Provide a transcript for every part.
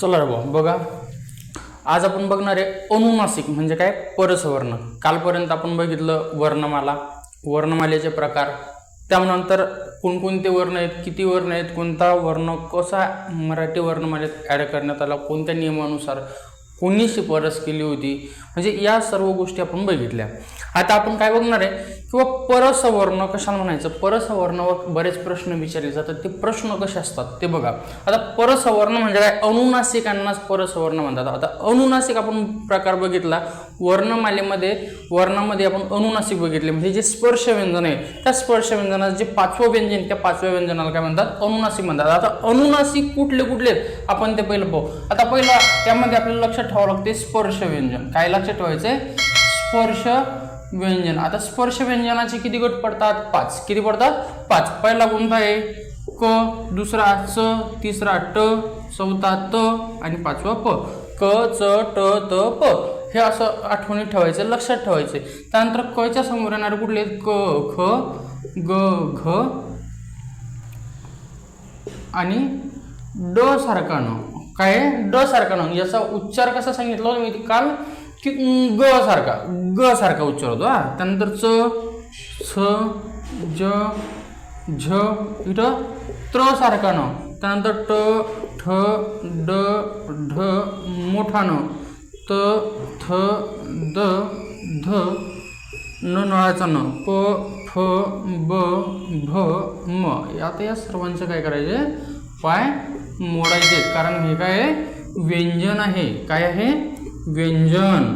चला रे भाऊ बघा. आज आपण बघणार आहे अनुनासिक म्हणजे काय? परसवर्ण. कालपर्यंत आपण बघितलं वर्णमाला. वर्णमालेचे प्रकार. त्यानंतर कोणकोणते वर्ण आहेत किती वर्ण आहेत कोणता वर्ण कसा मराठी वर्णमालेत ॲड करण्यात आला कोणत्या नियमानुसार कोणी शिफारस केली होती? म्हणजे या सर्व गोष्टी आपण बघितल्या. आता आपण काय बघणार आहे? किंवा परसवर्ण कशाला म्हणायचं? परसवर्णावर बरेच प्रश्न विचारले जातात. ते प्रश्न कसे असतात ते बघा. आता परसवर्ण म्हणजे काय? अनुनासिकांनाच परसवर्ण म्हणतात. आता अनुनासिक आपण प्रकार बघितला. वर्णमालेमध्ये वर्णामध्ये आपण अनुनासिक बघितले. म्हणजे जे स्पर्श व्यंजन आहे त्या स्पर्श व्यंजनाचं जे पाचवं व्यंजन त्या पाचव्या व्यंजनाला काय म्हणतात? अनुनासिक म्हणतात. आता अनुनासिक कुठले कुठले आहेत? आपण ते पहिलं पाहू. आता पहिला त्यामध्ये आपल्याला लक्षात ठेवावं लागते स्पर्श व्यंजन. काय लक्षात ठेवायचंय स्पर्श व्यंजन. आता स्पर्श व्यंजनाचे किती गट पडतात? पाच. किती पडतात? पाच. पहिला कोणता आहे? क दुसरा च तिसरा ट चौथा त आणि पाचवा प. क च ट त प. हे असं आठवणीत ठेवायचं लक्षात ठेवायचं त्यानंतर कच्या समोर येणारे कुठले आहेत? क ख ग घ आणि ड सारखा न काय? ड सारखा न याचा उच्चार कसा सांगितला होता मी ते काल? की ग सारखा. ग सारखा उच्चार होतो हा. त्यानंतर च छ ज झ इथं त्र सारखा न. त्यानंतर ट ठ ड ढ मोठा न. त थ द ध न नळाचा न. प फ ब भ म. आता या सर्वांचं काय करायचे पाय मोडायचे. कारण हे काय आहे? व्यंजन आहे. काय आहे? व्यंजन.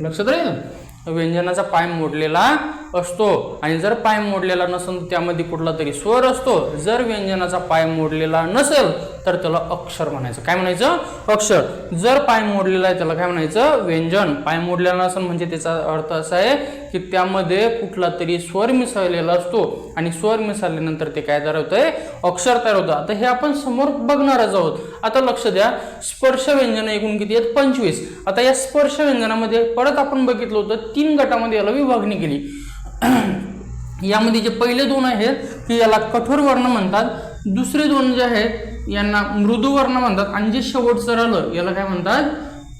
लक्षात राहील? व्यंजनाचा पाय मोडलेला असतो आणि जर पाय मोडलेला नसेल तर त्यामध्ये कुठला तरी स्वर असतो. जर व्यंजनाचा पाय मोडलेला नसेल तर त्याला अक्षर म्हणायचं. काय म्हणायचं? अक्षर. जर पाय मोडलेला आहे त्याला काय म्हणायचं? व्यंजन. पाय मोडलेला नसेल म्हणजे त्याचा अर्थ असा आहे की त्यामध्ये कुठला तरी स्वर मिसळलेला असतो. आणि स्वर मिसळल्यानंतर ते काय तयार होतंय? अक्षर तयार होतं. आता हे आपण समोर बघणारच आहोत. आता लक्ष द्या. स्पर्श व्यंजन एकूण किती आहेत? पंचवीस. आता या स्पर्श व्यंजनामध्ये परत आपण बघितलं होतं तीन गटामध्ये याला विभागणी केली. यामध्ये जे पहिले दोन आहेत की याला कठोर वर्ण म्हणतात. दुसरे दोन जे आहेत यांना मृदू वर्ण म्हणतात. आणि जे शेवटचं राहिलं याला काय म्हणतात?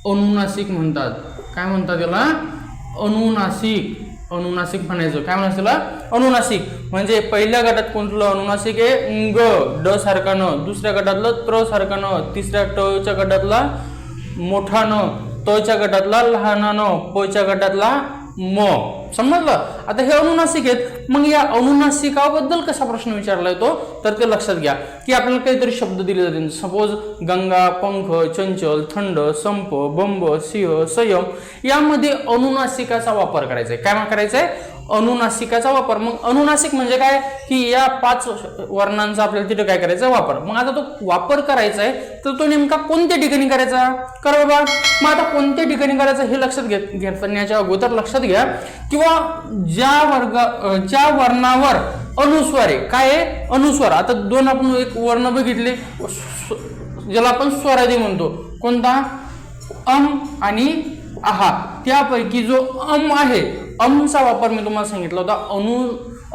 अनुनासिक म्हणतात. काय म्हणतात याला? अनुनासिक. अनुनासिक म्हणायचं. काय म्हणायचं त्याला अनुनासिक. म्हणजे पहिल्या गटात कोणतं अनुनासिक आहे? ग ड सारखा न दुसऱ्या गटातलं त्र सारखा न तिसऱ्या टच्या गटातला मोठा न तच्या गटातला लहाना न पच्या गटातला म. समजलं? आता हे अनुनासिक आहेत. मग या अनुनासिकाबद्दल कसा प्रश्न विचारला येतो? तर ते लक्षात घ्या. की आपल्याला काहीतरी शब्द दिले जातील. सपोज गंगा पंख चंचल थंड संप बंब सिंह संयम यामध्ये अनुनासिकाचा वापर करायचा आहे काय करायचा आहे अनुनासिकाचा वापर. मग अनुनासिक म्हणजे काय? की या पाच वर्णांचा आपल्याला तिथे काय करायचा वापर. मग आता तो वापर करायचा आहे तर तो नेमका कोणत्या ठिकाणी करायचा? कर बाबा. मग आता कोणत्या ठिकाणी करायचा हे लक्षात घेत घेण्याच्या अगोदर लक्षात घ्या. किंवा ज्या वर्ग ज्या वर्णावर अनुस्वार. आहे काय आहे? अनुस्वार. आता दोन आपण एक वर्ण बघितले. स्व- ज्याला आपण स्वरादी म्हणतो. कोणता? अम आणि आहा. त्यापैकी जो अम आहे अमचा वापर मी तुम्हाला सांगितला होता. अनु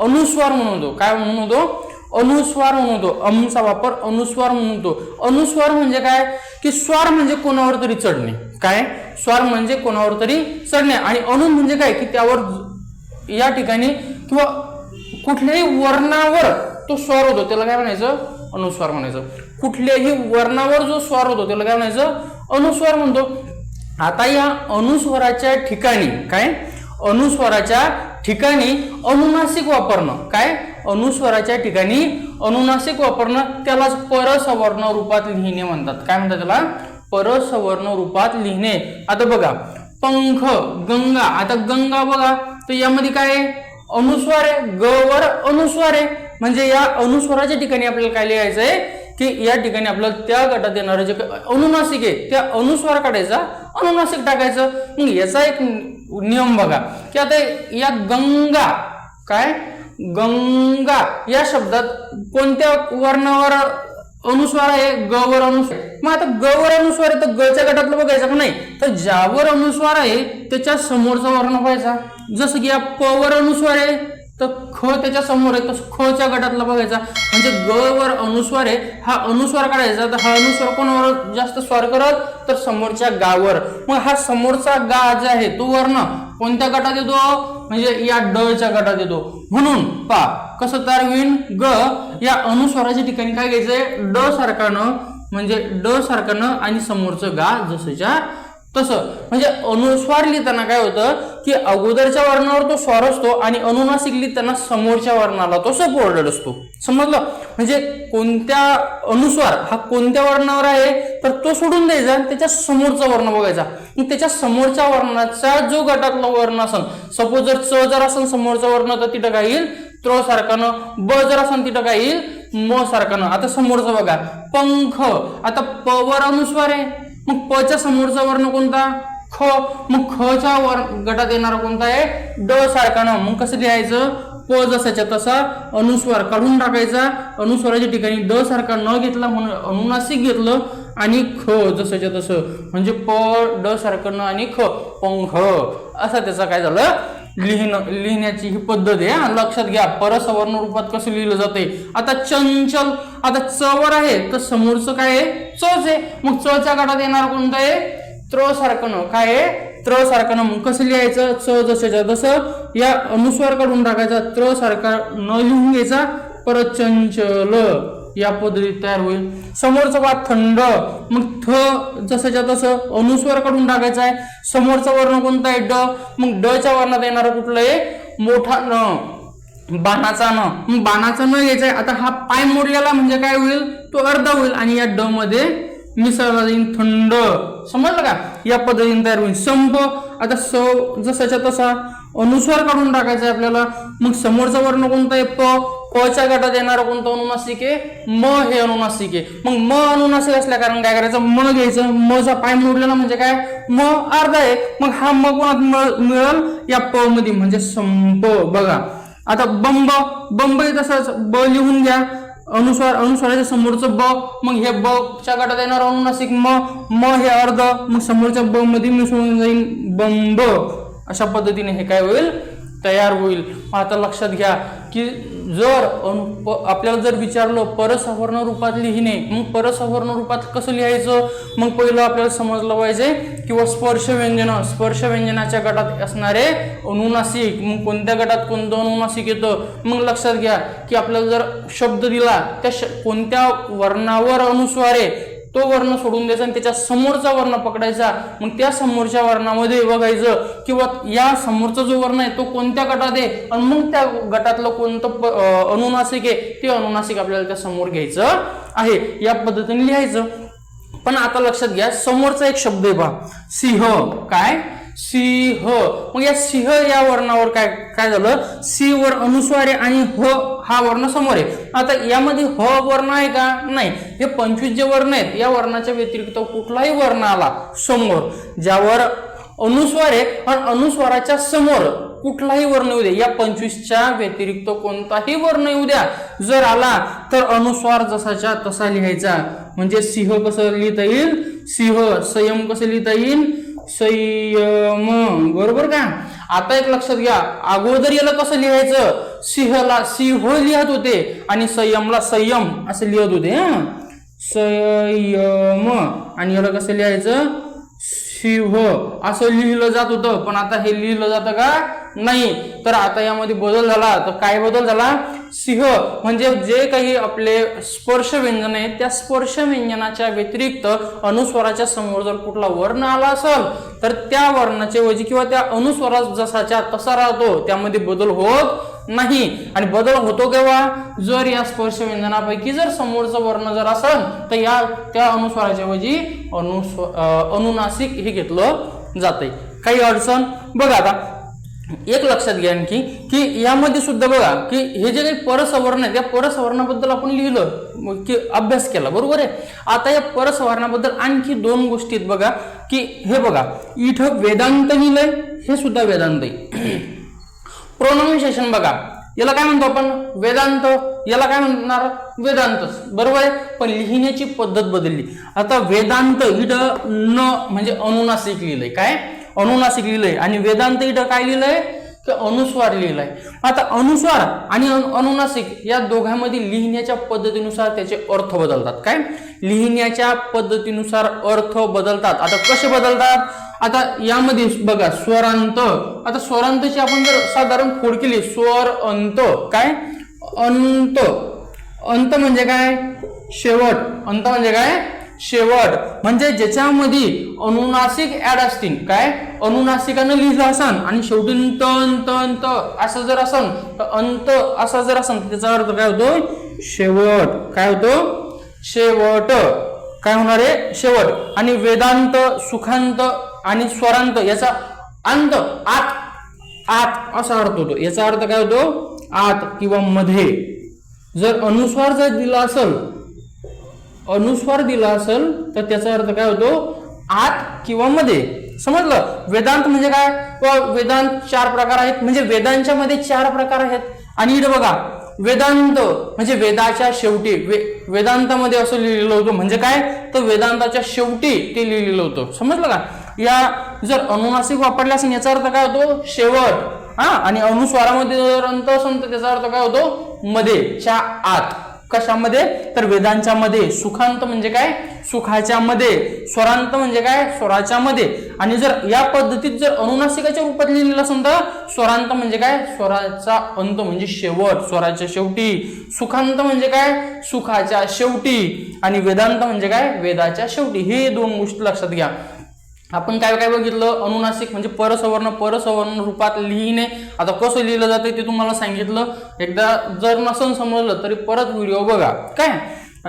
अनुस्वार म्हणून होतो. काय म्हणून होतो? अनुस्वार म्हणतो अमचा वापर अनुस्वार म्हणून होतो. अनुस्वार म्हणजे काय? की स्वार म्हणजे कोणावर तरी चढणे. काय? स्वार म्हणजे कोणावर तरी चढणे. आणि अनु म्हणजे काय? की त्यावर या ठिकाणी किंवा कुठल्याही वर्णावर तो स्वर होतो. त्याला काय म्हणायचं? अनुस्वार म्हणायचं. कुठल्याही वर्णावर जो स्वार होतो त्याला काय म्हणायचं? अनुस्वार म्हणतो. आता या अनुस्वराच्या ठिकाणी काय? अनुस्वराच्या ठिकाणी अनुनासिक वापरणं. काय? अनुस्वराच्या ठिकाणी अनुनासिक वापरणं त्यालाच परसवर्ण रूपात लिहिणे म्हणतात. काय म्हणतात त्याला? परसवर्ण रूपात लिहिणे. आता बघा पंख गंगा आता गंगा बघा तर यामध्ये काय आहे? अनुस्वार आहे ग वर अनुस्वार आहे. म्हणजे या अनुस्वाराच्या ठिकाणी आपल्याला काय लिहायचं आहे? की या ठिकाणी आपल्याला त्या गटात येणारं जे काही अनुनासिक आहे त्या अनुस्वार काढायचा अनुनासिक टाकायचं. मग याचा एक नियम बघा. की आता या गंगा काय? गंगा या शब्दात कोणत्या वर्णावर अनुस्वार आहे? ग वर अनुस्वार मग आता ग वर अनुस्वार आहे तर गच्या गटातलं बघायचं का नाही? तर ज्यावर अनुस्वार आहे त्याच्या समोरचा वर्ण व्हायचा. जसं की या प वर अनुस्वार आहे तर ख त्याच्यासमोर आहे तर खच्या गटातला बघायचा. म्हणजे ग वर अनुस्वार आहे हा अनुस्वार काढायचा. तर हा अनुस्वार कोणावर जास्त स्वार करत? तर समोरच्या गावर. मग हा समोरचा गा जे आहे तो वर्ण कोणत्या गटात येतो? म्हणजे या डच्या गटात येतो. म्हणून पा कसं तयार होईल ग या अनुस्वाराच्या ठिकाणी काय घ्यायचंय? ड सारखानं म्हणजे ड सारखानं आणि समोरचं गा जसंच्या तसं. म्हणजे अनुस्वार लिहिताना काय होतं की अगोदरच्या वर्णावर तो स्वार असतो आणि अनुनासिक लिहिताना समोरच्या वर्णाला तो सपोर्टेड असतो. समजलं? म्हणजे कोणत्या अनुस्वार हा कोणत्या वर्णावर आहे? तर तो सोडून द्यायचा आणि त्याच्या समोरचा वर्ण बघायचा. त्याच्या समोरच्या वर्णाचा जो गटातला वर्ण असेल सपोज जर च जर असेल समोरचा वर्ण तर तिथं काय येईल? त्र सारखानं ब जर असेल तिथं काय येईल? म सारखानं आता समोरचं बघा. पंख. आता प वर अनुस्वार आहे. मग प च्या समोरचा वर्ण कोणता? ख. मग ख च्या वर गटात येणारा कोणता आहे? ड सारखा सारखानं मग कसं लिहायचं? प जसाच्या तसा अनुस्वार काढून टाकायचा. अनुस्वाराच्या ठिकाणी ड सारखा न घेतला म्हणून अनुनासिक घेतलं आणि ख जसंच्या तसं. म्हणजे प ड सारखं न आणि ख. पंख असा त्याचा काय झालं? लिहिणं लिहिण्याची ही पद्धत आहे हा. लक्षात घ्या परसवर्ण रूपात कसं लिहिलं जाते आता चंचल आता चवर आहे तर समोरचं काय आहे? चच आहे. मग चच्या गटात येणार कोणतं आहे? त्र सारखं काय आहे? त्र सारखं मग कसं लिहायचं? च जसंच्या तसं. या अनुस्वार काढून टाकायचा. त्र सारखा न लिहून घ्यायचा. परत चंचल या पद्धतीत तयार होईल. समोरचं वाद थंड मग थ जसंच्या तसं अनुस्वर काढून टाकायचा आहे. समोरचा वर्ण कोणता आहे? ड. मग डच्या वर्णात येणारं कुठलं आहे मोठा न बाणाचा न. मग बाणाचा न घ्यायचा आहे. आता हा पाय मोडलेला म्हणजे काय होईल? तो अर्धा होईल आणि या ड मध्ये मिसळला जाईल थंड. समजलं का? या पद्धतीने तयार होईल. संप आता स जसाच्या तसा अनुस्वार काढून टाकायचा आहे आपल्याला. मग समोरचा वर्ण कोणता आहे? प. कच्या गटात येणारा कोणता अनुनासिक आहे? म हे अनुनासिक आहे. मग म अनुनासिक असल्या कारण काय करायचं? म घ्यायचं. मचा पाय मोडलेला म्हणजे काय? म अर्धा आहे मग हा म कोणात मिळेल? या प मध्ये म्हणजे संप. बघा. आता बंब. बंब हे तसंच. ब लिहून घ्या. अनुस्वार अनुस्वाराच्या समोरचं ब. मग हे ब च्या गटात येणार अनुनासिक म. म हे अर्ध. मग समोरच्या ब मध्ये मिसळून जाईल बंब. अशा पद्धतीने हे काय होईल? तयार होईल. मग आता लक्षात घ्या की जर अनु आपल्याला जर विचारलं परसवर्ण रूपात लिहिणे मग परसवर्ण रूपात कसं लिहायचं? मग पहिलं आपल्याला समजलं पाहिजे किंवा स्पर्श व्यंजन स्पर्श व्यंजनाच्या गटात असणारे अनुनासिक मग कोणत्या गटात कोणतं अनुनासिक येतं? मग लक्षात घ्या की आपल्याला जर शब्द दिला त्या श कोणत्या वर्णावर अनुस्वारे तो वर्ण सोडून द्यायचा आणि त्याच्या समोरचा वर्ण पकडायचा. मग त्या समोरच्या वर्णामध्ये बघायचं किंवा या समोरचा जो वर्ण आहे तो कोणत्या गटात आहे? आणि मग त्या गटातलं कोणतं अनुनासिक आहे? ते अनुनासिक आपल्याला त्या समोर घ्यायचं आहे. या पद्धतीने लिहायचं. पण आता लक्षात घ्या समोरचा एक शब्द आहे पहा सिंह. काय? सिंह. मग या सिंह या वर्णावर काय काय झालं? सी वर अनुस्वार आहे आणि ह हा वर्ण समोर आहे. आता यामध्ये ह वर्ण आहे का? नाही. हे पंचवीस जे वर्ण आहेत या वर्णाच्या व्यतिरिक्त कुठलाही वर्ण आला समोर ज्यावर अनुस्वार आहे आणि अनुस्वाराच्या समोर कुठलाही वर्ण येऊ द्या या पंचवीसच्या व्यतिरिक्त कोणताही वर्ण येऊ द्या. जर आला तर अनुस्वार जसाच्या तसा लिहायचा. म्हणजे सिंह कसं लिहिता येईल? सिंह संयम कसं लिहिता येईल? संयम. बरोबर का? आता एक लक्षात घ्या अगोदर याला कसं लिहायचं? सिंहला सिंह लिहत होते आणि संयमला संयम असं लिहत होते हं? संयम. आणि याला कसं लिहायचं? सिंह. असं लिहिलं जात होतं पण आता हे लिहिलं जातं का? नाही. तर आता यामध्ये बदल झाला. तर काय बदल झाला? सिंह म्हणजे जे काही आपले स्पर्श व्यंजन आहेत त्या स्पर्श व्यंजनाच्या व्यतिरिक्त अनुस्वराच्या समोर जर कुठला वर्ण आला असेल तर त्या वर्णाचे वजी किंवा त्या अनुस्वरा जसाच्या तसा राहतो. त्यामध्ये बदल होत नाही. आणि बदल होतो केव्हा? जर या स्पर्श व्यंजनापैकी जर समोरचं वर्ण जर असेल तर या त्या अनुस्वाराच्या ऐवजी अनुस्व अनुनासिक हे घेतलं जातंय. काही अडचण? बघा आता एक लक्षात घ्या आणखी की यामध्ये सुद्धा बघा की हे जे काही परसवर्ण आहे त्या परसवर्णाबद्दल आपण लिहिलं की अभ्यास केला बरोबर आहे? आता या परसवर्णाबद्दल आणखी दोन गोष्टी आहेत बघा की हे बघा इथं वेदांत लिहिलंय हे सुद्धा वेदांत आहे. प्रोनाउन्सिएशन बघा याला काय म्हणतो आपण? वेदांत. याला काय म्हणणार? वेदांतच. बरोबर आहे? पण लिहिण्याची पद्धत बदलली. आता वेदांत इथं न म्हणजे अनुनासिक लिहिलंय. काय? अनुनासिक लिहिलंय. आणि वेदांत इथं काय लिहिलंय? की अनुस्वार लिहिलाय. आता अनुस्वार आणि अनु- अनुनासिक या दोघांमध्ये लिहिण्याच्या पद्धतीनुसार त्याचे अर्थ बदलतात. काय? लिहिण्याच्या पद्धतीनुसार अर्थ बदलतात. आता कसे बदलतात? आता यामध्ये बघा स्वरांत. आता स्वरांतची आपण जर साधारण फोड केली स्वर अंत. काय? अंत. अंत म्हणजे काय? शेवट. अंत म्हणजे काय? शेवट. म्हणजे ज्याच्यामध्ये अनुनासिक ऍड असतील. काय? अनुनासिकानं लिहिलं असन आणि शेवटी अंत अंत अंत असं जर असन तर अंत असा जर असन तर त्याचा अर्थ काय होतो? शेवट. काय होतो? शेवट. काय होणार आहे? शेवट. आणि वेदांत सुखांत आणि स्वरांत याचा अंत आत आत असा अर्थ होतो. याचा अर्थ काय होतो? आत किंवा मध्ये. जर अनुस्वार जर दिला असेल अनुस्वार दिला असेल तर त्याचा अर्थ काय होतो? आत किंवा मध्ये. समजलं? वेदांत म्हणजे काय? व वेदांत चार प्रकार आहेत. म्हणजे वेदांच्या मध्ये चार प्रकार आहेत. आणि इकडे बघा वेदांत म्हणजे वेदाच्या शेवटी वे वेदांतामध्ये असं लिहिलेलं होतं. म्हणजे काय? तर वेदांताच्या शेवटी ते लिहिलेलं होतं. समजलं का? या जर अनुनासिक वापरले असेल याचा अर्थ काय होतो? शेवट. हा? आणि अनुस्वारामध्ये जर अंत असेल तर त्याचा अर्थ काय होतो? मध्ये च्या आत. कशामध्ये? तर वेदांच्या मध्ये सुखांत म्हणजे काय? सुखाच्या मध्ये स्वरांत म्हणजे काय? स्वराच्या मध्ये आणि जर या पद्धतीत जर अनुनासिकाच्या रूपात लिहिलेलं असेल तर स्वरांत म्हणजे काय? स्वराचा अंत म्हणजे शेवट स्वराच्या शेवटी. सुखांत म्हणजे काय? सुखाच्या शेवटी. आणि वेदांत म्हणजे काय? वेदाच्या शेवटी. हे दोन गोष्टी लक्षात घ्या. आपण काय काय बघितलं? अनुनासिक म्हणजे परसवर्ण परसवर्ण रूपात लिहिणे. आता कसं लिहिलं जातं ते तुम्हाला सांगितलं. एकदा जर नसन समजलं तरी परत व्हिडिओ बघा. काय?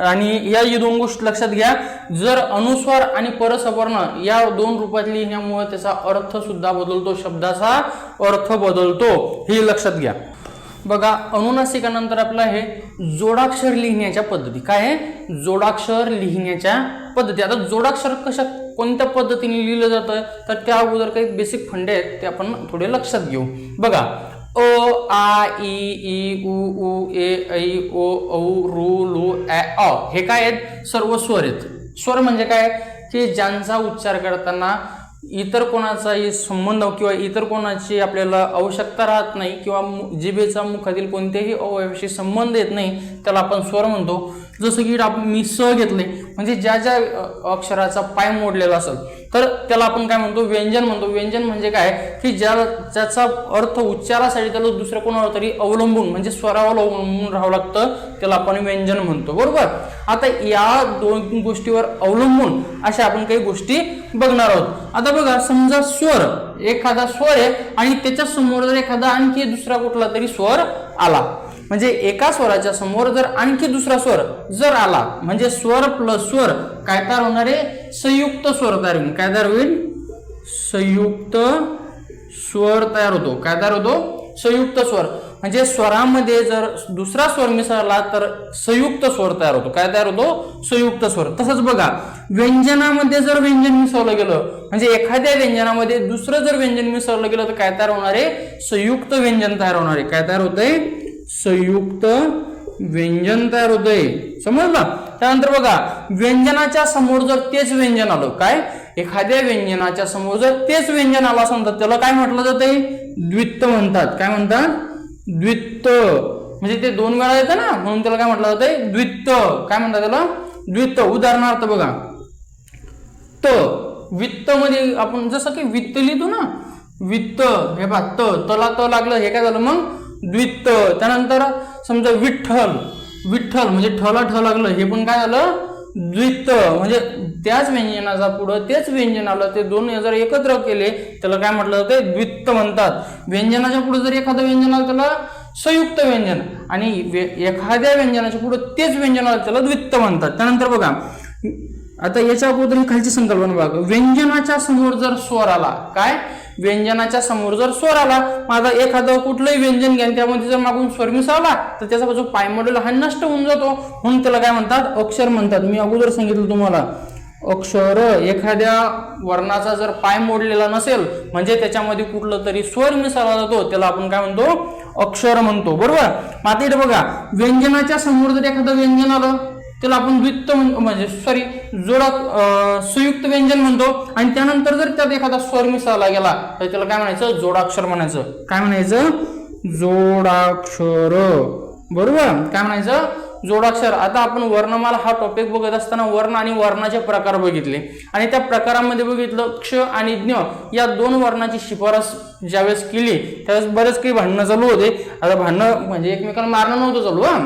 आणि या ही दोन गोष्टी लक्षात घ्या. जर अनुस्वर आणि परसवर्ण या दोन रूपात लिहिण्यामुळे त्याचा अर्थ सुद्धा बदलतो शब्दाचा अर्थ बदलतो. हे लक्षात घ्या. बघा अनुनासिकानंतर आपलं आहे जोडाक्षर लिहिण्याच्या पद्धती. काय आहे? जोडाक्षर लिहिण्याच्या पद्धती. आता जोडाक्षर कशा कोणत्या पद्धतीने लिहिलं जातं? तर त्या अगोदर काही बेसिक फंडे आहेत ते आपण थोडे लक्षात घेऊ. बघा अ आ ई ई उ उ ए ऐ ओ औ रू लू ॲ अ. हे काय आहेत? सर्व स्वर आहेत. स्वर म्हणजे काय? की ज्यांचा उच्चार करताना इतर कोणाचाही संबंध किंवा इतर कोणाची आपल्याला आवश्यकता राहत नाही किंवा जिभेचा मुखातील कोणत्याही अवयवाशी संबंध येत नाही त्याला आपण स्वर म्हणतो. जसं की आपण मी स घेतले म्हणजे ज्या ज्या अक्षराचा पाय मोडलेला असेल तर त्याला आपण काय म्हणतो? व्यंजन म्हणतो. व्यंजन म्हणजे काय? की ज्या ज्याचा अर्थ उच्चारासाठी त्याला दुसऱ्या कोणावर तरी अवलंबून म्हणजे स्वरावर अवलंबून राहावं लागतं त्याला आपण व्यंजन म्हणतो. बरोबर? आता या दोन गोष्टीवर अवलंबून अशा आपण काही गोष्टी बघणार आहोत. आता बघा समजा स्वर एखादा स्वर आहे आणि त्याच्यासमोर जर एखादा आणखी दुसरा कुठला तरी स्वर आला म्हणजे एका स्वराच्या समोर जर आणखी दुसरा स्वर जर आला म्हणजे स्वर प्लस स्वर काय तयार होणार आहे? संयुक्त स्वर तयार होईल. काय तयार होईल? संयुक्त स्वर तयार होतो. काय तयार होतो? संयुक्त स्वर. म्हणजे स्वरामध्ये जर दुसरा स्वर मिसळला तर संयुक्त स्वर तयार होतो. काय तयार होतो? संयुक्त स्वर. तसंच बघा व्यंजनामध्ये जर व्यंजन मिसळलं गेलं म्हणजे एखाद्या व्यंजनामध्ये दुसरं जर व्यंजन मिसळलं गेलं तर काय तयार होणार आहे? संयुक्त व्यंजन तयार होणार आहे. काय तयार होतंय? संयुक्त व्यंजन तयार होतंय समजलं? त्यानंतर बघा व्यंजनाच्या समोर जर तेच व्यंजन आलं काय? एखाद्या व्यंजनाच्या समोर जर तेच व्यंजन आलं असेल त्याला काय म्हटलं जातंय द्वित्त म्हणतात. काय म्हणतात? द्वित्त. म्हणजे ते दोन वेळा येतं ना म्हणून त्याला काय म्हटलं जातंय द्वित्त. काय म्हणतात त्याला? द्वित्त. उदाहरणार्थ बघा त. वित्त मध्ये आपण जसं की वित्त लिहितो ना वित्त. हे बा त. तला त लागलं हे काय झालं मग? द्वित्त. त्यानंतर समजा विठ्ठल. विठ्ठल म्हणजे ठला ठ लागलं. हे पण काय झालं? द्वित्त. म्हणजे त्याच व्यंजनाचा पुढं तेच व्यंजन आलं. ते दोन जर एकत्र केले त्याला काय म्हटलं जातं द्वित्त म्हणतात. व्यंजनाच्या पुढे जर एखादं व्यंजन आलं त्याला संयुक्त व्यंजन. आणि एखाद्या व्यंजनाच्या पुढे तेच व्यंजन आलं त्याला द्वित्त म्हणतात. त्यानंतर बघा आता याच्या अगोदर ही खालची संकल्पना बघा. व्यंजनाच्या समोर जर स्वर आला काय? व्यंजनाच्या समोर जर स्वर आला माझा एखादं कुठलंही व्यंजन घ्या त्यामध्ये जर मागून स्वर मिसळला तर त्याचा जो पाय मॉडेल हा नष्ट होऊन जातो. म्हणून त्याला काय म्हणतात? अक्षर म्हणतात. मी अगोदर सांगितलं तुम्हाला. अक्षर एखाद्या वर्णाचा जर पाय मोडलेला नसेल म्हणजे त्याच्यामध्ये कुठलं तरी स्वर मिसळला जातो त्याला आपण काय म्हणतो? अक्षर म्हणतो. बरोबर? मात्र बघा. व्यंजनाच्या समोर जर एखादं व्यंजन आलं त्याला आपण द्वित्त म्हणजे सॉरी जोडा संयुक्त व्यंजन म्हणतो. आणि त्यानंतर जर त्यात एखादा स्वर मिसळला गेला तर त्याला काय म्हणायचं? जोडाक्षर म्हणायचं. काय म्हणायचं? जोडाक्षर. बरोबर? काय म्हणायचं? जोडाक्षर. आता आपण वर्णमाला हा टॉपिक बघत असताना वर्ण आणि वर्णाचे प्रकार बघितले. आणि त्या प्रकारामध्ये बघितलं क्ष आणि ज्ञ या दोन वर्णाची शिफारस ज्यावेळेस केली त्यावेळेस बरेच काही भांडणं चालू होते. आता भांडणं म्हणजे एकमेकांना मारणं नव्हतं चालू हा.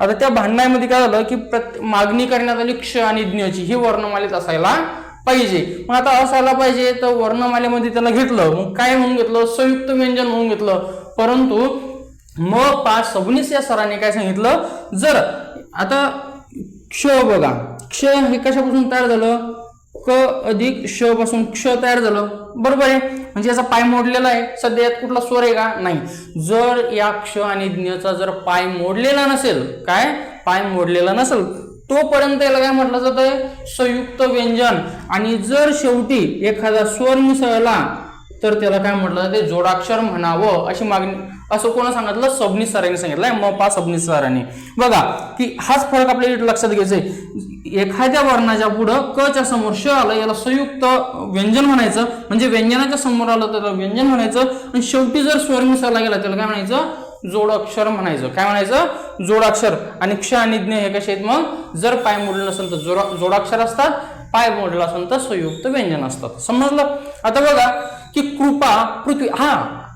आता त्या भांडणामध्ये काय झालं की प्रत मागणी करण्यात आली क्ष आणि ज्ञची. ही वर्णमालेत असायला पाहिजे. मग आता असायला पाहिजे तर वर्णमालेमध्ये त्याला घेतलं. मग काय म्हणून घेतलं? संयुक्त व्यंजन म्हणून घेतलं. परंतु मग पाच सबनीस या सरांनी काय सांगितलं? जर आता क्ष बघा. क्ष हे कशापासून तयार झालं? क अधिक श पासून क्ष तयार झालं. बरोबर आहे? म्हणजे याचा पाय मोडलेला आहे. सध्या यात कुठला स्वर आहे का? नाही. जर या क्ष आणि ज्ञचा जर पाय मोडलेला नसेल काय? पाय मोडलेला नसेल तोपर्यंत याला काय म्हटलं जातं संयुक्त व्यंजन. आणि जर शेवटी एखादा स्वर मिसळला तर त्याला काय म्हटलं जाते जोडाक्षर म्हणावं अशी मागणी असं कोणा सांगितलं? सबनीस सरांनी सांगितलंय म पा सबनीस सरांनी. बघा की हाच फरक आपल्याला लक्षात घ्यायचा आहे एखाद्या वर्णाच्या पुढं क च्या समोर श आलं याला संयुक्त व्यंजन म्हणायचं. म्हणजे व्यंजनाच्या समोर आलं त्याला व्यंजन म्हणायचं. आणि शेवटी जर स्वर मिसळला गेला त्याला काय म्हणायचं? जोडाक्षर म्हणायचं. काय म्हणायचं? जोडाक्षर. आणि क्ष आणि ज्ञ हे कसे आहेत मग? जर पाय मोडलं नसेल तर जोडा जोडाक्षर असतात. पाय मोडला असेल तर संयुक्त व्यंजन असतात. समजलं? आता बघा की कृपा पृथ्वी. हा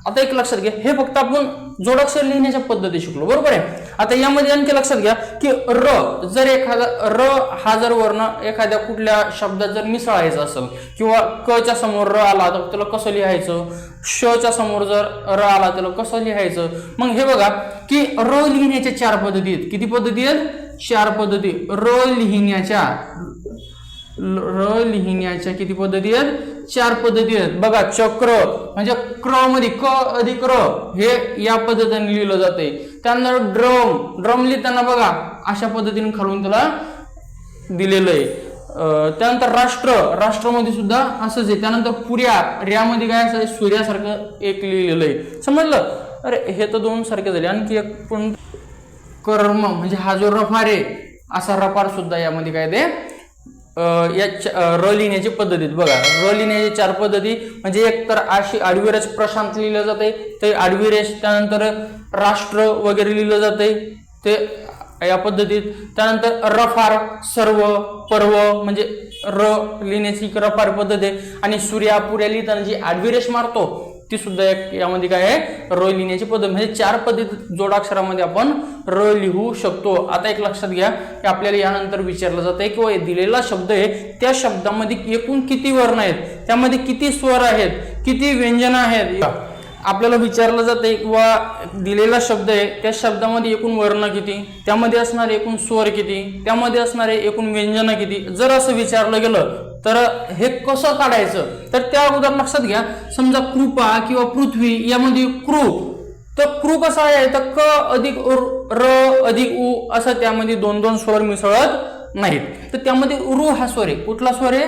आता एक लक्षात घ्या. हे फक्त आपण जोडाक्षर लिहिण्याच्या पद्धती शिकलो. बरोबर आहे? आता यामध्ये आणखी लक्षात घ्या की र जर एखादा र हा जर वर्ण एखाद्या कुठल्या शब्दात जर मिसळायचा असेल किंवा क च्या समोर र आला तर त्याला कसं लिहायचं? श च्या समोर जर र आला त्याला कसं लिहायचं? मग हे बघा की र लिहिण्याच्या चार पद्धती आहेत. किती पद्धती आहेत? चार पद्धती. र लिहिण्याच्या र लिहिण्याच्या किती पद्धती आहेत? चार पद्धती आहेत. बघा चक्र म्हणजे क्रमध्ये क अधिक र हे या पद्धतीने लिहिलं जाते. त्यानंतर ड्रम ड्रम लिहिताना बघा अशा पद्धतीने खालून त्याला दिलेलं आहे. त्यानंतर राष्ट्र राष्ट्रामध्ये सुद्धा असंच आहे. त्यानंतर पुऱ्या र्यामध्ये काय असं सूर्यासारखं एक लिहिलेलं आहे. समजलं? अरे हे तर दोन सारखे झाले. आणखी एक पण कर्म म्हणजे हा जो रफार आहे असा रफार सुद्धा यामध्ये काय ते या र लिहिण्याची पद्धतीत बघा र लिहिण्याची चार पद्धती म्हणजे एक तर अशी आडवी प्रशांत लिहिलं जाते ते आडवी त्यानंतर राष्ट्र वगैरे लिहिलं जाते ते या पद्धतीत. त्यानंतर रफार सर्व पर्व म्हणजे र लिहिण्याची रफार पद्धत आहे. आणि सूर्यापुऱ्या लिहिताना जी आडवी मारतो ती सुद्धा एक यामध्ये काय आहे? रोय लिहिण्याची पद्धत. म्हणजे चार पद्धत जोडाक्षरामध्ये आपण रोय लिहू शकतो. आता एक लक्षात घ्या की आपल्याला यानंतर विचारलं जातंय किंवा दिलेला शब्द आहे त्या शब्दामध्ये एकूण किती वर्ण आहेत? त्यामध्ये किती स्वर आहेत? किती व्यंजन आहेत? आपल्याला विचारलं जाते किंवा दिलेला शब्द आहे त्या शब्दामध्ये एकूण वर्ण किती? त्यामध्ये असणारे एकूण स्वर किती? त्यामध्ये असणारे एकूण व्यंजन किती? जर असं विचारलं गेलं तर हे कसं काढायचं? तर त्या अगोदर लक्षात घ्या. समजा कृपा किंवा पृथ्वी यामध्ये क्रू तर क्रू कसा आहे? तर क अधिक र अधिक उ असं त्यामध्ये दोन दोन स्वर मिसळत नाहीत. तर त्यामध्ये रु हा स्वर आहे. कुठला स्वर आहे?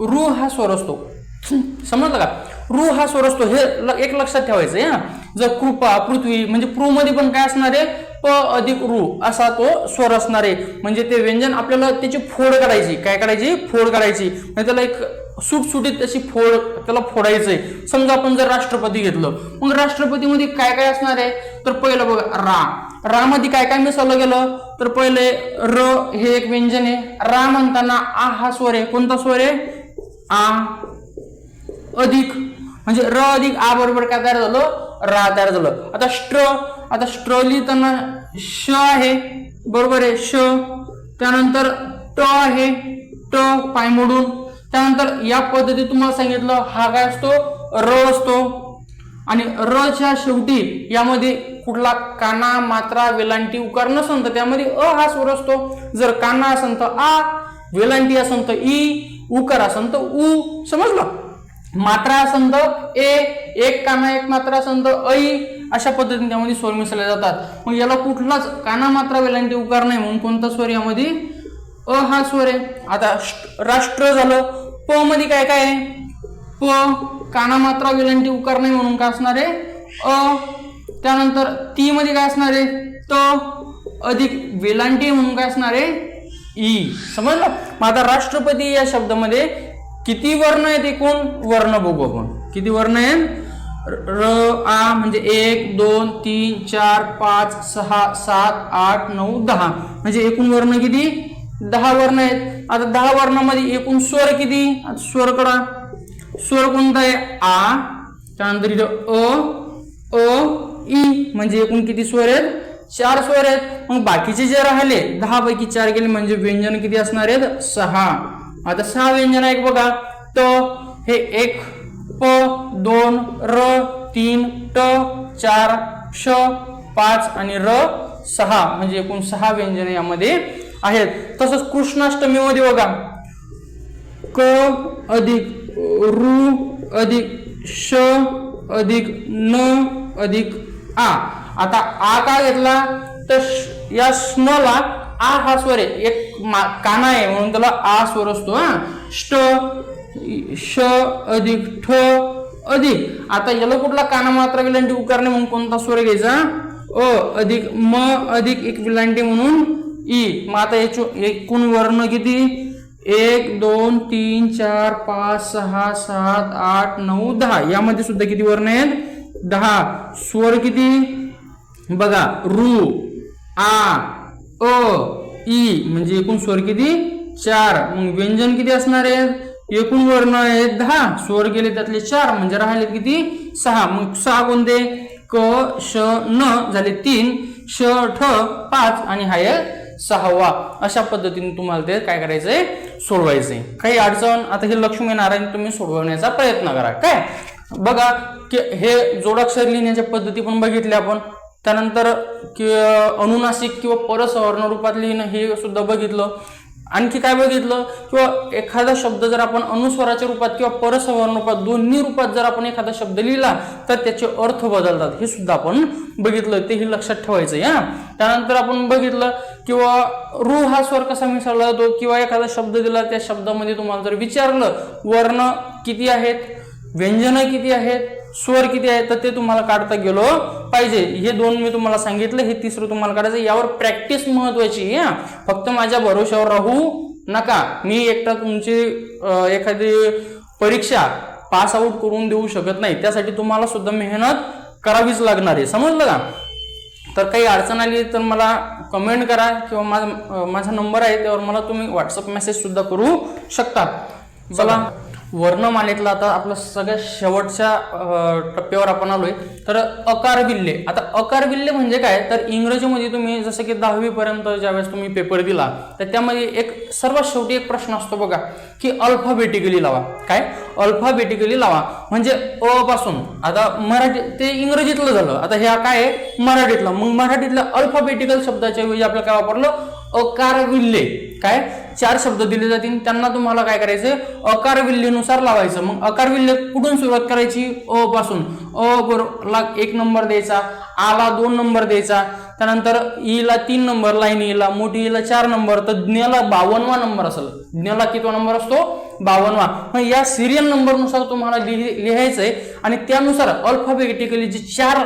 रु हा स्वर असतो. समजलं का? रू हा स्वर असतो हे ल- एक लक्षात ठेवायचं आहे हा? जर कृपा पृथ्वी म्हणजे प्रू मध्ये पण काय असणार आहे? प अधिक रू असा तो स्वर असणार आहे. म्हणजे ते व्यंजन आपल्याला त्याची फोड काढायची. काय काढायची? फोड काढायची. म्हणजे त्याला एक सुटसुटीत त्याची फोड त्याला फोडायचंय. समजा आपण जर राष्ट्रपती घेतलं मग राष्ट्रपतीमध्ये काय काय असणार आहे? तर पहिलं बघा रा. रा मध्ये काय काय मिसळलं गेलं? तर पहिले र हे एक व्यंजन आहे. रा म्हणताना आ हा स्वर आहे. कोणता स्वर आहे? आ. अधिक. म्हणजे र अधिक आ बरोबर काय तयार झालं? रा तयार झालं. आता स्ट्र आता स्ट्र लिहिताना श आहे. बरोबर आहे श. त्यानंतर ट आहे. ट पाय मोडून. त्यानंतर या पद्धतीत तुम्हाला सांगितलं हा काय असतो? र असतो. आणि रच्या शेवटी यामध्ये कुठला काना मात्रा वेलांटी उकार नसन तर त्यामध्ये अ हा स्वर असतो. जर काना असन तर आ वेलांटी असन तर ई उकार असन तर उ. समजलं? मात्रा संध ए एक काना एक मात्रा असन ऐ अशा पद्धतीने त्यामध्ये स्वर मिसळले जातात. मग याला कुठलाच काना मात्रा वेलांटी उकार नाही म्हणून कोणता स्वर यामध्ये? अ हा स्वर आहे. आता राष्ट्र झालं. प मध्ये काय काय आहे? प काना मात्रा वेलांटी उकार नाही म्हणून काय असणार आहे? अ त्यानंतर ती मध्ये काय असणार आहे? त अधिक वेलांटी म्हणून काय असणार आहे? ई. समजलं? मग आता राष्ट्रपती या शब्दामध्ये किती वर्ण आहेत एकूण? वर्ण बघू आपण. किती वर्ण आहेत? र आ म्हणजे एक दोन तीन चार पाच सहा सात आठ नऊ दहा. म्हणजे एकूण वर्ण किती? दहा वर्ण आहेत. आता दहा वर्णामध्ये एकूण स्वर किती? स्वर कडा. स्वर कोणता आहे? आ. त्यानंतर इथं अ अ ई म्हणजे एकूण किती स्वर आहेत? चार स्वर आहेत. मग बाकीचे जे राहिले दहा पैकी चार गेले म्हणजे व्यंजन किती असणार आहेत? सहा. आता सहा व्यंजन आहे बघा त हे एक प दोन र तीन ट चार श पाच आणि र सहा म्हणजे एकूण सहा व्यंजन यामध्ये आहेत. तसंच कृष्णाष्टमीमध्ये बघा क अधिक रु अधिक श अधिक न अधिक आ. आता आ का घेतला? तर या स्नला आ हा स्वर आहे. एक मा- काना आहे म्हणून त्याला आ स्वर असतो हा. ष्ट श अधिक ठ अधिक. आता याला कुठला काना मात्रा विलांटी उकारणे म्हणून कोणता स्वर घ्यायचा? अ अधिक म अधिक एक विलांटी म्हणून ई मग आता याचे एकूण वर्ण किती? एक दोन तीन चार पाच सहा सात आठ नऊ दहा. यामध्ये सुद्धा किती वर्ण आहेत? दहा. स्वर किती? बघा रू आ. अ ई म्हणजे एकूण स्वर किती? चार. मग व्यंजन किती असणार आहेत? एकूण वर्ण आहेत दहा. स्वर गेले त्यातले चार. म्हणजे राहिले किती? सहा. मग सहा कोणते? क श न झाले तीन. श ठ पाच. आणि हाय सहावा. अशा पद्धतीने तुम्हाला ते काय करायचंय? सोडवायचंय. काही अडचण? आता हे लक्ष्मी नारायण तुम्ही सोडवण्याचा प्रयत्न करा. काय? बघा की हे जोडाक्षर लिहिण्याच्या पद्धती पण बघितल्या आपण. त्यानंतर कि अनुनासिक किंवा परसवर्ण रूपात लिहिणं हे सुद्धा बघितलं. आणखी काय बघितलं? किंवा एखादा शब्द जर आपण अनुस्वराच्या रूपात किंवा परसवर्ण रूपात दोन्ही रूपात जर आपण एखादा शब्द लिहिला तर त्याचे अर्थ बदलतात. हे सुद्धा आपण बघितलं. तेही लक्षात ठेवायचं या. त्यानंतर आपण बघितलं किंवा रू हा स्वर कसा मिसळला जातो? किंवा एखादा शब्द दिला त्या शब्दामध्ये तुम्हाला जर विचारलं वर्ण किती आहेत? व्यंजनं किती आहेत? स्वर किती आहे तर ते तुम्हाला काढता गेलो पाहिजे. हे दोन मी तुम्हाला सांगितलं हे तिसरं तुम्हाला काढायचं. यावर प्रॅक्टिस महत्वाची आहे फक्त माझ्या भरोश्यावर राहू नका. मी एकटा तुमची एखादी परीक्षा पास आउट करून देऊ शकत नाही. त्यासाठी तुम्हाला सुद्धा मेहनत करावीच लागणार आहे. समजलं का? तर काही अडचण आली तर मला कमेंट करा किंवा माझा माझा नंबर आहे त्यावर मला तुम्ही व्हॉट्सअप मेसेज सुद्धा करू शकता. चला. वर्णमालेतला आता आपलं सगळ्यात शेवटच्या टप्प्यावर आपण आलोय. तर अकारबिल्ले आता अकारबिल्ले म्हणजे काय? तर इंग्रजीमध्ये तुम्ही जसं की दहावीपर्यंत ज्यावेळेस तुम्ही पेपर दिला तर त्यामध्ये एक सर्वात शेवटी एक प्रश्न असतो बघा की अल्फाबेटिकली लावा. काय? अल्फाबेटिकली लावा. म्हणजे अ पासून. आता मराठी ते इंग्रजीतलं झालं. आता ह्या काय आहे? मराठीतलं. मग मराठीतल्या अल्फाबेटिकल शब्दाच्या ऐवजी आपलं काय वापरलं? अकारविल्ले. काय? चार शब्द दिले जातील. त्यांना तुम्हाला काय करायचं अकार विल्लेनुसार लावायचं. मग अकार विल्ले कुठून सुरुवात करायची? अ पासून. अ बरोबर ला एक नंबर द्यायचा आला दोन नंबर द्यायचा त्यानंतर ईला तीन नंबर लाईन ईला मोठी ईला चार नंबर तर ज्ञाला बावनवा नंबर असेल. ज्ञाला कितवा नंबर असतो? बावनवा मग या सिरियल नंबरनुसार तुम्हाला लिहि आहे आणि त्यानुसार अल्फाबेटिकली जे चार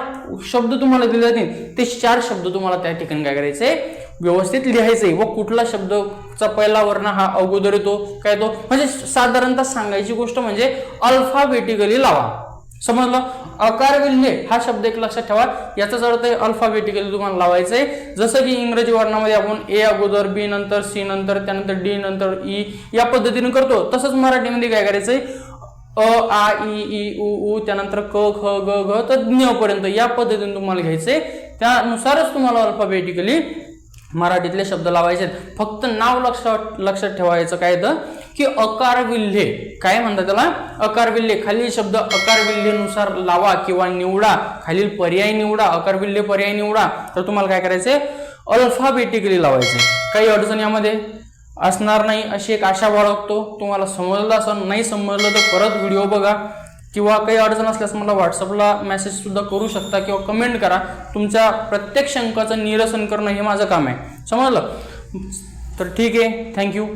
शब्द तुम्हाला दिले जातील ते चार शब्द तुम्हाला त्या ठिकाणी काय करायचे व्यवस्थित लिहायचंय व कुठला शब्दचा पहिला वर्ण हा अगोदर येतो काय तो म्हणजे साधारणतः सांगायची गोष्ट म्हणजे अल्फाबेटिकली लावा. समजलं? अकार विल्हे हा शब्द एक लक्षात ठेवा. याचाच अर्थ अल्फाबेटिकली तुम्हाला लावायचंय. जसं की इंग्रजी वर्णामध्ये आपण ए अगोदर बी नंतर सी नंतर त्यानंतर डी नंतर ई या पद्धतीने करतो. तसंच मराठीमध्ये काय करायचंय? अ आ ई ई उ उ त्यानंतर क ख ग घ तर ज्ञपर्यंत या पद्धतीने तुम्हाला घ्यायचंय. त्यानुसारच तुम्हाला अल्फाबेटिकली मराठीतले शब्द लावायचे आहेत. फक्त नाव लक्षात लक्षात ठेवायचं काय तर की अकारविल्हे. काय म्हणतात त्याला? अकारविल्हे. खालील शब्द अकारविल्हेनुसार लावा किंवा निवडा. खालील पर्याय निवडा अकारविल्हे पर्याय निवडा. तर तुम्हाला काय करायचे अल्फाबेटिकली लावायचे काही अडचण यामध्ये असणार नाही अशी एक आशा बाळगतो. तुम्हाला समजलं असं नाही समजलं तर परत व्हिडिओ बघा. किंवा काही अडचण असल्यास मला व्हॉट्सअपला मेसेजसुद्धा करू शकता किंवा कमेंट करा. तुमच्या प्रत्येक शंकाचं निरसन करणं हे माझं काम आहे. समजलं? तर ठीक आहे. थँक्यू